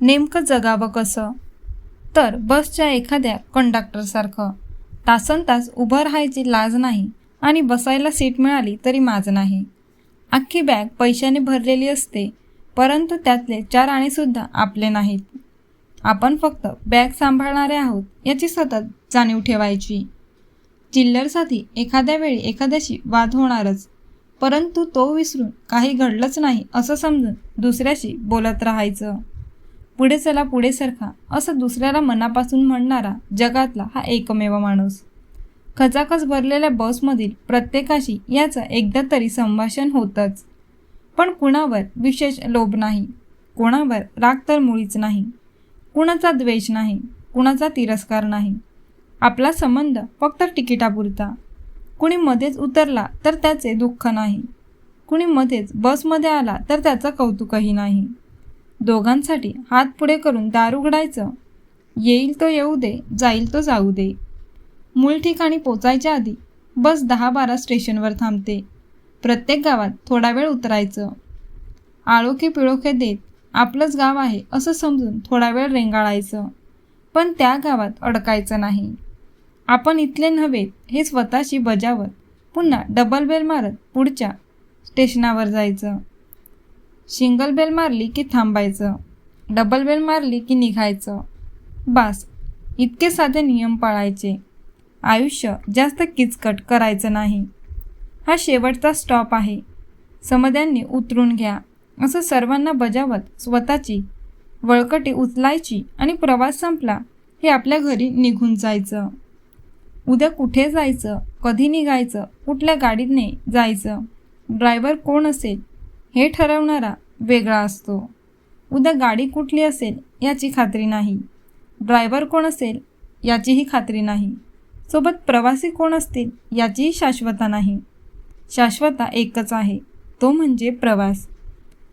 नेमकं जगावं कसं? तर बसच्या एखाद्या कंडक्टरसारखं. तासन तास उभं राहायची लाज नाही आणि बसायला सीट मिळाली तरी माज नाही. अख्खी बॅग पैशाने भरलेली असते परंतु त्यातले चार आणेसुद्धा आपले नाहीत. आपण फक्त बॅग सांभाळणारे आहोत याची सतत जाणीव ठेवायची. चिल्लरसाठी एखाद्या वेळी एखाद्याशी वाद होणारच परंतु तो विसरून काही घडलंच नाही असं समजून दुसऱ्याशी बोलत राहायचं. पुढे चला पुढे सरखा असं दुसऱ्याला मनापासून म्हणणारा जगातला हा एकमेव माणूस. खचाखच भरलेल्या बसमधील प्रत्येकाशी याचं एकदा तरी संभाषण होतंच. पण कुणावर विशेष लोभ नाही कोणावर राग तर मुळीच नाही कुणाचा द्वेष नाही कुणाचा तिरस्कार नाही. आपला संबंध फक्त तिकिटापुरता. कुणी मध्येच उतरला तर त्याचे दुःख नाही. कुणी मध्येच बसमध्ये आला तर त्याचं कौतुकही नाही. दोघांसाठी हात पुढे करून दार उघडायचं. येईल तो येऊ दे जाईल तो जाऊ दे. मूळ ठिकाणी पोचायच्या आधी बस दहा बारा स्टेशनवर थांबते. प्रत्येक गावात थोडा वेळ उतरायचं. आळोखे पिळोखे देत आपलंच गाव आहे असं समजून थोडा वेळ रेंगाळायचं. पण त्या गावात अडकायचं नाही. आपण इथले नव्हेत हे स्वतःशी बजावत पुन्हा डबल बेल मारत पुढच्या स्टेशनावर जायचं. सिंगल बेल मारली की थांबायचं डबल बेल मारली की निघायचं. बास इतके साधे नियम पाळायचे. आयुष्य जास्त किचकट करायचं नाही. हा शेवटचा स्टॉप आहे. समद्यांनी उतरून घ्या. असं सर्वांना बजावत स्वतःची वळकटी उचलायची आणि प्रवास संपला हे आपल्या घरी निघून जायचं. उद्या कुठे जायचं कधी निघायचं कुठल्या गाडीने जायचं ड्रायव्हर कोण असेल हे ठरवणारा वेगळा असतो. उद्या गाडी कुठली असेल याची खात्री नाही. ड्रायव्हर कोण असेल याचीही खात्री नाही. सोबत प्रवासी कोण असतील याचीही शाश्वता नाही. शाश्वता एकच आहे तो म्हणजे प्रवास.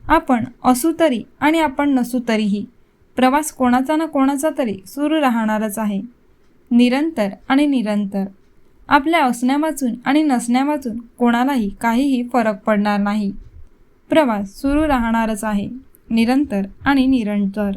आपण असू तरी आणि आपण नसू तरीही प्रवास कोणाचा ना कोणाचा तरी सुरू राहणारच आहे. निरंतर आणि निरंतर. आपल्या असण्यावाचून आणि नसण्यावाचून कोणालाही काहीही फरक पडणार नाही. प्रवास सुरू राहणारच आहे. निरंतर आणि निरंतर.